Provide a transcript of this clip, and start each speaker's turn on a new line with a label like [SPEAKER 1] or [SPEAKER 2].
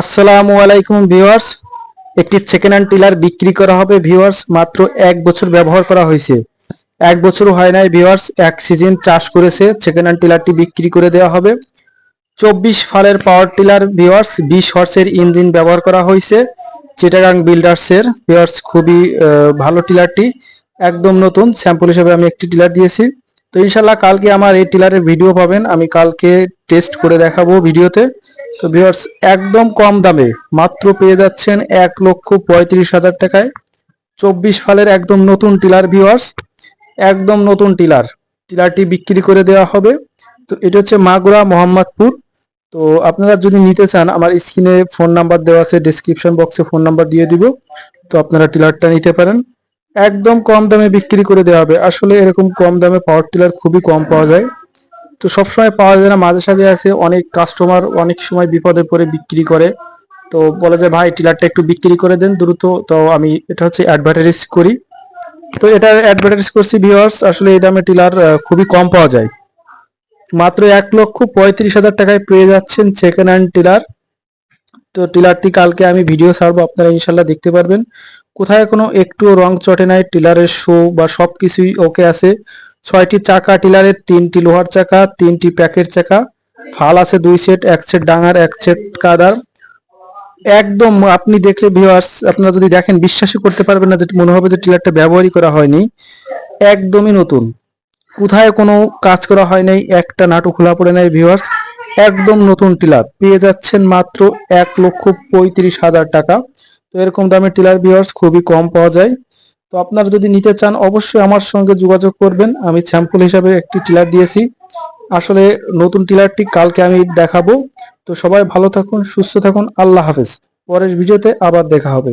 [SPEAKER 1] আসসালামু আলাইকুম ভিউয়ার্স। একটি সেকেন্ড হ্যান্ড টিলার বিক্রি করা হবে ভিউয়ার্স, মাত্র এক বছর ব্যবহার করা হয়েছে। এক বছর হয় নাই ভিউয়ার্স, এক সিজন চাষ করেছে সেকেন্ড হ্যান্ড টিলারটি বিক্রি করে দেওয়া হবে। চব্বিশ ফালের পাওয়ার টিলার ভিউয়ার্স, বিশ হর্সের ইঞ্জিন ব্যবহার করা হয়েছে চিটাগাং বিল্ডার্সের ভিউয়ার্স, খুবই ভালো টিলারটি একদম নতুন স্যাম্পল হিসেবে আমি একটি টিলার দিয়েছি। তো ইনশাল্লাহ কালকে আমার এই টিলারের ভিডিও পাবেন। আমি কালকে টেস্ট করে দেখাবো ভিডিওতে তো ভিউয়ার্স একদম কম দামে, মাত্র পেয়ে যাচ্ছেন এক লক্ষ পঁয়ত্রিশ হাজার টাকায়। চব্বিশ ফালের একদম নতুন টিলার ভিউয়ার্স একদম নতুন টিলার। টিলারটি বিক্রি করে দেওয়া হবে। তো এটা হচ্ছে মাগুরা মোহাম্মদপুর। তো আপনারা যদি নিতে চান, আমার স্ক্রিনে ফোন নাম্বার দেওয়া আছে ডেসক্রিপশন বক্সে ফোন নাম্বার দিয়ে দিব। তো আপনারা টিলারটা নিতে পারেন। একদম কম দামে বিক্রি করে দেওয়া হবে। আসলে এরকম কম দামে পাওয়ার টিলার খুবই কম পাওয়া যায়। তো সবসময় পাওয়া যায় না, মাঝে সাঝে আছে অনেক কাস্টমার অনেক সময় বিপদে পড়ে বিক্রি করে। তো বলে যে, ভাই টিলারটা একটু বিক্রি করে দেন দ্রুত, তো আমি এটা হচ্ছে অ্যাডভার্টাইজ করি। তো এটা অ্যাডভার্টাইজ করছি ভিউয়ার্স আসলে এই দামে টিলার খুবই কম পাওয়া যায়। মাত্র এক লক্ষ পঁয়ত্রিশ হাজার টাকায় পেয়ে যাচ্ছেন সেকেন্ড হ্যান্ড টিলার তো টিলারটি কালকে আমি ভিডিও ছাড়বো, আপনারা ইনশাল্লাহ দেখতে পারবেন। কোথায় কোনো একটুও রং চটে নাই, টিলারের শো বা সবকিছুই ওকে আছে। ছয়টি চাকা, টিলারের তিনটি লোহার চাকা, তিনটি প্যাকেট চাকা। ফাল আছে দুই সেট, এক সেট ডাঙার, এক সেট কাদার। একদম আপনি দেখলে ভিউয়ার্স আপনারা যদি দেখেন, বিশ্বাসই করতে পারবেন না যে মনে হবে যে টিলারটা ব্যবহারই করা হয়নি। একদমই নতুন। কোথায় কোনো কাজ করা হয় নাই, একটা নাটু খোলা পড়ে নাই ভিউয়ার্স একদম নতুন টিলার। পেয়ে যাচ্ছেন মাত্র এক লক্ষ পঁয়ত্রিশ হাজার টাকা। তো এরকম দামে টিলার ভিউয়ার্স খুবই কম পাওয়া যায়। তো আপনারা যদি নিতে চান, অবশ্যই আমার সঙ্গে যোগাযোগ করবেন। আমি স্যাম্পল হিসাবে একটি টিলার দিয়েছি। আসলে নতুন টিলারটি কালকে আমি দেখাবো। তো সবাই ভালো থাকুন, সুস্থ থাকুন। আল্লাহ হাফেজ। পরের ভিডিওতে আবার দেখা হবে।